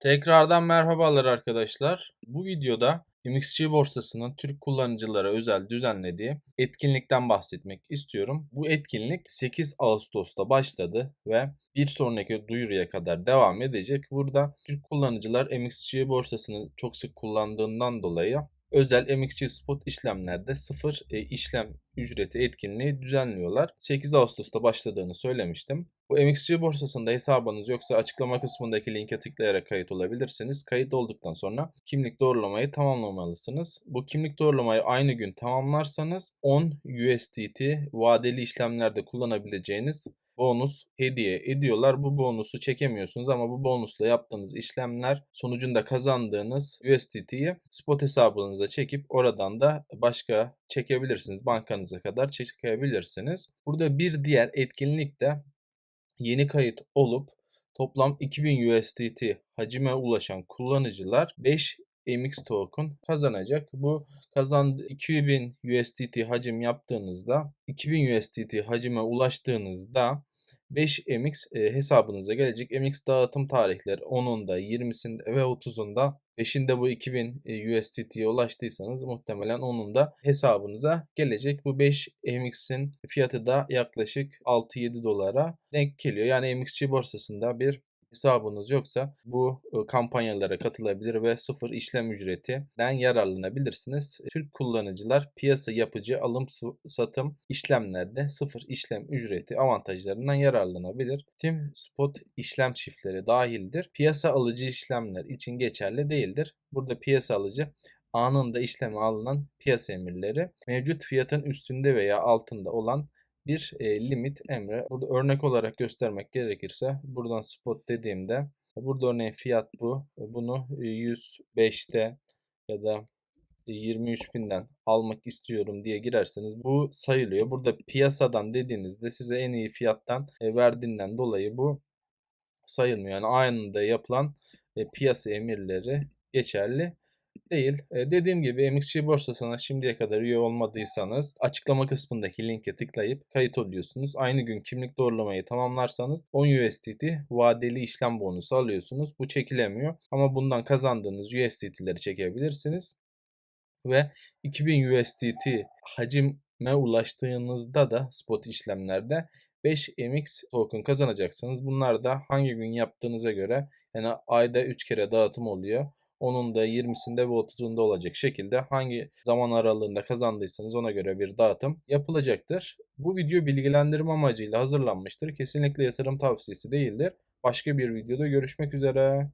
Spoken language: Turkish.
Tekrardan merhabalar arkadaşlar. Bu videoda MXC borsasının Türk kullanıcılara özel düzenlediği etkinlikten bahsetmek istiyorum. Bu etkinlik 8 Ağustos'ta başladı ve bir sonraki duyuruya kadar devam edecek. Burada Türk kullanıcılar MXC borsasını çok sık kullandığından dolayı özel MXC spot işlemlerde sıfır e, işlem ücreti etkinliği düzenliyorlar. 8 Ağustos'ta başladığını söylemiştim. Bu MXC borsasında hesabınız yoksa açıklama kısmındaki linke tıklayarak kayıt olabilirsiniz. Kayıt olduktan sonra kimlik doğrulamayı tamamlamalısınız. Bu kimlik doğrulamayı aynı gün tamamlarsanız 10 USDT vadeli işlemlerde kullanabileceğiniz bonus hediye ediyorlar. Bu bonusu çekemiyorsunuz ama bu bonusla yaptığınız işlemler sonucunda kazandığınız USDT'yi spot hesabınıza çekip oradan da başka çekebilirsiniz. Bankanıza kadar çekebilirsiniz. Burada bir diğer etkinlik de yeni kayıt olup toplam 2000 USDT hacime ulaşan kullanıcılar 5 MX token kazanacak. Bu kazandı 2000 USDT hacim yaptığınızda 2000 USDT hacime ulaştığınızda 5 MX e, hesabınıza gelecek. MX dağıtım tarihleri 10'unda, 20'sinde ve 30'unda. 5'inde bu 2000 e, USDT'ye ulaştıysanız muhtemelen 10'unda hesabınıza gelecek. Bu 5 MX'in fiyatı da yaklaşık 6-7 dolara denk geliyor. Yani MXC borsasında bir hesabınız yoksa bu e, kampanyalara katılabilir ve sıfır işlem ücretinden yararlanabilirsiniz. Türk kullanıcılar piyasa yapıcı alım satım işlemlerde sıfır işlem ücreti avantajlarından yararlanabilir. Tüm spot işlem çiftleri dahildir. Piyasa alıcı işlemler için geçerli değildir. Burada piyasa alıcı anında işleme alınan piyasa emirleri mevcut fiyatın üstünde veya altında olan bir e, limit emri. Burada örnek olarak göstermek gerekirse buradan spot dediğimde burada örneğin fiyat bu. Bunu 105'te ya da 23 binden almak istiyorum diye girerseniz bu sayılıyor. Burada piyasadan dediğinizde size en iyi fiyattan e, verdiğinden dolayı bu sayılmıyor. Yani anında yapılan e, piyasa emirleri geçerli değil. E, dediğim gibi MXC borsasına şimdiye kadar üye olmadıysanız açıklama kısmındaki linke tıklayıp kayıt oluyorsunuz. Aynı gün kimlik doğrulamayı tamamlarsanız 10 USDT vadeli işlem bonusu alıyorsunuz. Bu çekilemiyor ama bundan kazandığınız USDT'leri çekebilirsiniz. Ve 2000 USDT hacime ulaştığınızda da spot işlemlerde 5 MX token kazanacaksınız. Bunlar da hangi gün yaptığınıza göre yani ayda 3 kere dağıtım oluyor. Onun da 20'sinde ve 30'unda olacak şekilde hangi zaman aralığında kazandıysanız ona göre bir dağıtım yapılacaktır. Bu video bilgilendirme amacıyla hazırlanmıştır. Kesinlikle yatırım tavsiyesi değildir. Başka bir videoda görüşmek üzere.